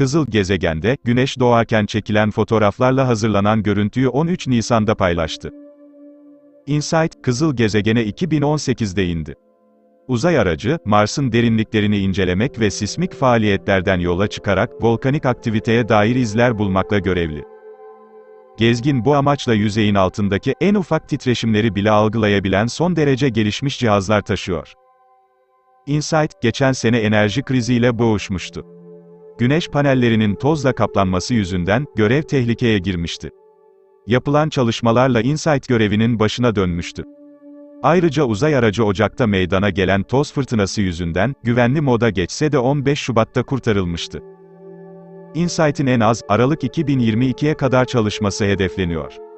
Kızıl gezegende, güneş doğarken çekilen fotoğraflarla hazırlanan görüntüyü 13 Nisan'da paylaştı. InSight, kızıl gezegene 2018'de indi. Uzay aracı, Mars'ın derinliklerini incelemek ve sismik faaliyetlerden yola çıkarak volkanik aktiviteye dair izler bulmakla görevli. Gezgin bu amaçla yüzeyin altındaki en ufak titreşimleri bile algılayabilen son derece gelişmiş cihazlar taşıyor. InSight, geçen sene enerji kriziyle boğuşmuştu. Güneş panellerinin tozla kaplanması yüzünden, görev tehlikeye girmişti. Yapılan çalışmalarla InSight görevinin başına dönmüştü. Ayrıca uzay aracı Ocak'ta meydana gelen toz fırtınası yüzünden, güvenli moda geçse de 15 Şubat'ta kurtarılmıştı. InSight'in en az, Aralık 2022'ye kadar çalışması hedefleniyor.